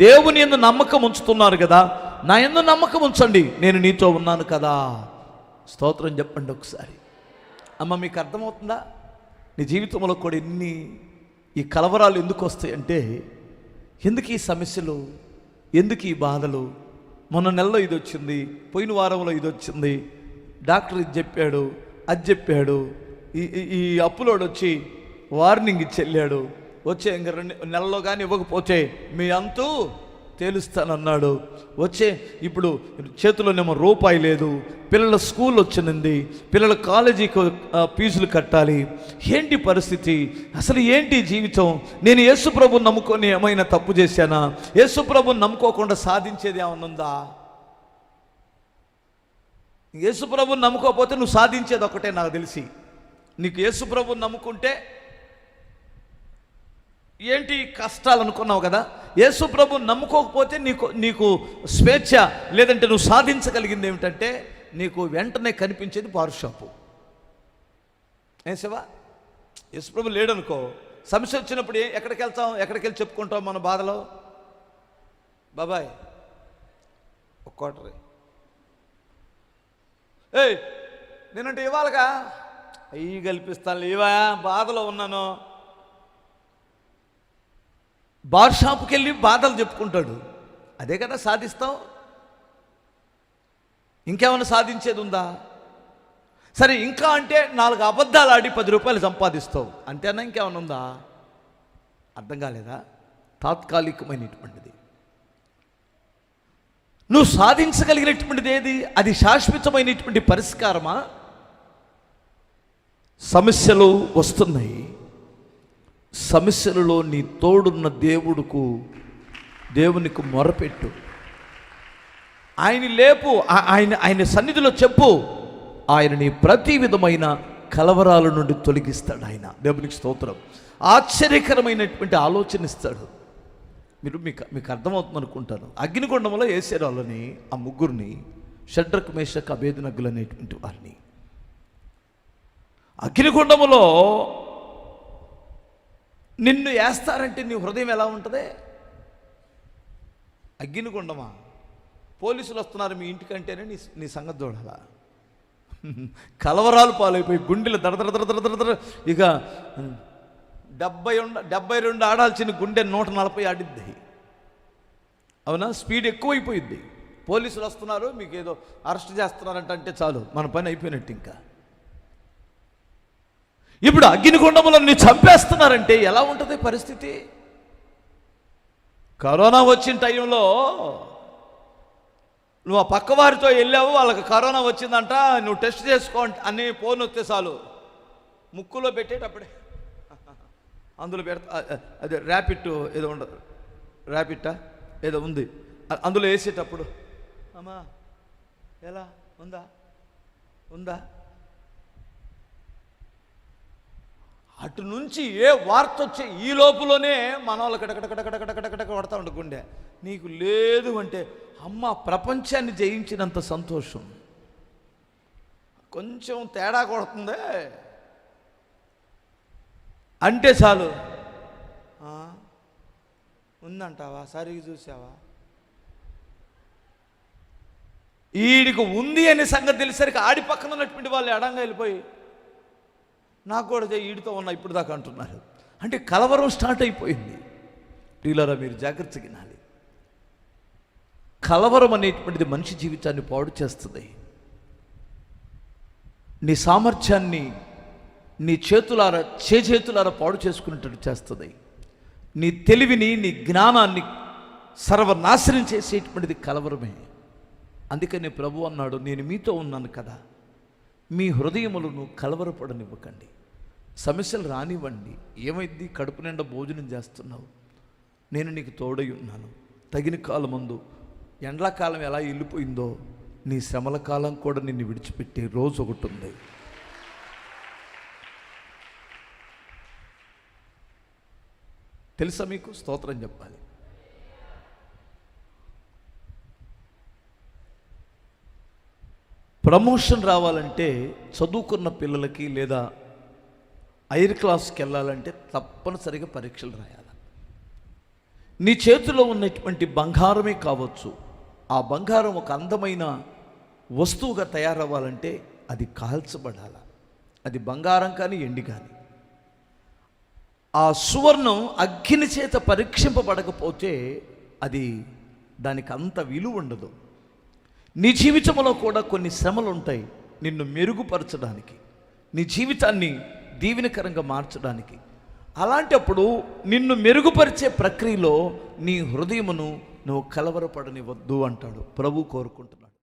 దేవుని ఎందు నమ్మకం ఉంచుతున్నారు కదా నా ఎందు నమ్మకం ఉంచండి నేను నీతో ఉన్నాను కదా. స్తోత్రం చెప్పండి ఒకసారి. అమ్మ మీకు అర్థమవుతుందా? నీ జీవితంలో కూడా ఎన్ని ఈ కలవరాలు ఎందుకు వస్తాయి అంటే ఎందుకు ఈ సమస్యలు ఎందుకు ఈ బాధలు? మొన్న నెలలో ఇది వచ్చింది పోయిన వారంలో ఇది వచ్చింది డాక్టర్ ఇది చెప్పాడు అది చెప్పాడు ఈ ఈ- ఈ అప్పులోడు వచ్చి వార్నింగ్ ఇచ్చి వెళ్ళాడు. వచ్చే ఇంక రెండు నెలలో కానీ ఇవ్వకపోతే మీ అంతు తేలుస్తానన్నాడు. వచ్చే ఇప్పుడు చేతిలోనేమో రూపాయి లేదు. పిల్లల స్కూల్ వచ్చింది. పిల్లల కాలేజీకి ఫీజులు కట్టాలి. ఏంటి పరిస్థితి? అసలు ఏంటి జీవితం? నేను యేసుప్రభు నమ్ముకొని ఏమైనా తప్పు చేశానా? యేసుప్రభు నమ్ముకోకుండా సాధించేది ఏమైనా ఉందా? యేసుప్రభు నమ్ముకోకపోతే నువ్వు సాధించేది ఒకటే నాకు తెలిసి. నీకు యేసుప్రభు నమ్ముకుంటే ఏంటి కష్టాలు అనుకున్నావు కదా? యేసు ప్రభు నమ్ముకోకపోతే నీకు నీకు స్వేచ్ఛ లేదంటే నువ్వు సాధించగలిగింది ఏమిటంటే నీకు వెంటనే కనిపించేది పారుషాపు. షాపు యేసుప్రభు లేడనుకో సమస్య వచ్చినప్పుడు ఎక్కడికి వెళ్తాం? ఎక్కడికి వెళ్ళి చెప్పుకుంటాం మన బాధలో? బాబాయ్ ఒక కోటరీ ఏయ్ నేనంటే ఇవ్వాలిగా? అయ్యి కల్పిస్తాను ఇవా బాధలో ఉన్నాను. బార్ షాప్కి వెళ్ళి బాధలు చెప్పుకుంటాడు. అదే కదా సాధిస్తాం. ఇంకేమైనా సాధించేది ఉందా? సరే ఇంకా అంటే నాలుగు అబద్ధాలు ఆడి పది రూపాయలు సంపాదిస్తావు. అంతేనా ఇంకేమైనా ఉందా? అర్థం కాలేదా? తాత్కాలికమైనటువంటిది. నువ్వు సాధించగలిగినటువంటిది ఏది? అది శాశ్వతమైనటువంటి పరిష్కారమా? సమస్యలు వస్తున్నాయి. సమస్యలలో నీ తోడున్న దేవుడుకు దేవునికి మొరపెట్టు. ఆయన లేపు ఆయన ఆయన సన్నిధిలో చెప్పు. ఆయన నీ ప్రతి విధమైన కలవరాల నుండి తొలగిస్తాడు ఆయన. దేవునికి స్తోత్రం. ఆశ్చర్యకరమైనటువంటి ఆలోచన ఇస్తాడు. మీరు మీకు మీకు అర్థమవుతుంది అనుకుంటాను. అగ్నిగుండంలో వేసారు వాళ్ళని ఆ ముగ్గురిని షడ్రక్ మేషక్ అభేదనగ్గులు అనేటువంటి వారిని. అగ్నిగుండములో నిన్ను వేస్తారంటే నీ హృదయం ఎలా ఉంటుంది? అగ్గినకుండమా పోలీసులు వస్తున్నారు మీ ఇంటికంటేనే నీ నీ సంగతి చూడాలా? కలవరాలు పాలైపోయి గుండెలు దడ దడ దడ దడ ఇక డెబ్బై ఉండ డెబ్బై రెండు ఆడాల్సిన గుండె నూట నలభై ఆడిద్ది. అవునా? స్పీడ్ ఎక్కువైపోయింది పోలీసులు వస్తున్నారు మీకు ఏదో అరెస్ట్ చేస్తున్నారంట అంటే చాలు. మన పని అయిపోయినట్టు ఇంకా. ఇప్పుడు అగ్నిగుండములను చంపేస్తున్నారంటే ఎలా ఉంటుంది పరిస్థితి? కరోనా వచ్చిన టైంలో నువ్వు ఆ పక్క వారితో వెళ్ళావు వాళ్ళకి కరోనా వచ్చిందంట నువ్వు టెస్ట్ చేసుకో అని ఫోన్ వస్తే చాలు. ముక్కులో పెట్టేటప్పుడే. అందులో పెడతా అదే ర్యాపిడ్ ఏదో ఉండదు. ర్యాపిట్టా ఏదో ఉంది. అందులో వేసేటప్పుడు. అమ్మా ఎలా? ఉందా? ఉందా? అటు నుంచి ఏ వార్త వచ్చే ఈ లోపులోనే మన వాళ్ళు కటకటకటకటకటకట కొడతా ఉండు గుండె. నీకు లేదు అంటే అమ్మ ప్రపంచాన్ని జయించినంత సంతోషం. కొంచెం తేడా కొడుతుందే. అంటే చాలు. ఉందంటావా? సరిగ్గా చూసావా? ఈడికి ఉంది అనే సంగతి తెలిసరికి ఆడి పక్కన ఉన్నటువంటి వాళ్ళు ఎడంగా వెళ్ళిపోయి నాకు కూడా చెయ్యి ఈడితో ఉన్నా ఇప్పుడు దాకా అంటున్నారు. అంటే కలవరం స్టార్ట్ అయిపోయింది. ప్రియులారా మీరు జాగ్రత్త వినాలి. కలవరం అనేటువంటిది మనిషి జీవితాన్ని పాడు చేస్తుంది. నీ సామర్థ్యాన్ని నీ చేతులార చేతులారా పాడు చేసుకునేటట్టు చేస్తుంది. నీ తెలివిని నీ జ్ఞానాన్ని సర్వనాశనం చేసేటువంటిది కలవరమే. అందుకని ప్రభు అన్నాడు నేను మీతో ఉన్నాను కదా. మీ హృదయములను కలవరపడనివ్వకండి. సమస్యలు రానివ్వండి. ఏమైంది? కడుపు నిండా భోజనం చేస్తున్నావు. నేను నీకు తోడై ఉన్నాను. తగిన కాలమందు ఎండాకాలం ఎలా వెళ్ళిపోయిందో నీ శ్రమల కాలం కూడా నిన్ను విడిచిపెట్టే రోజు ఒకటి ఉంది. తెలుసా మీకు? స్తోత్రం చెప్పాలి. ప్రమోషన్ రావాలంటే చదువుకున్న పిల్లలకి లేదా హైర్ క్లాస్కి వెళ్ళాలంటే తప్పనిసరిగా పరీక్షలు రాయాలి. నీ చేతిలో ఉన్నటువంటి బంగారమే కావచ్చు ఆ బంగారం ఒక అందమైన వస్తువుగా తయారవ్వాలంటే అది కాల్చబడాల. అది బంగారం కానీ ఎండి కానీ. ఆ సువర్ణం అగ్ని చేత పరీక్షింపబడకపోతే అది దానికి అంత విలువ ఉండదు. నీ జీవితంలో కూడా కొన్ని శ్రమలు ఉంటాయి నిన్ను మెరుగుపరచడానికి నీ జీవితాన్ని దీవెనకరంగా మార్చడానికి. అలాంటప్పుడు నిన్ను మెరుగుపరిచే ప్రక్రియలో నీ హృదయమును నువ్వు కలవరపడనివద్దు అంటాడు. ప్రభు కోరుకుంటున్నాడు.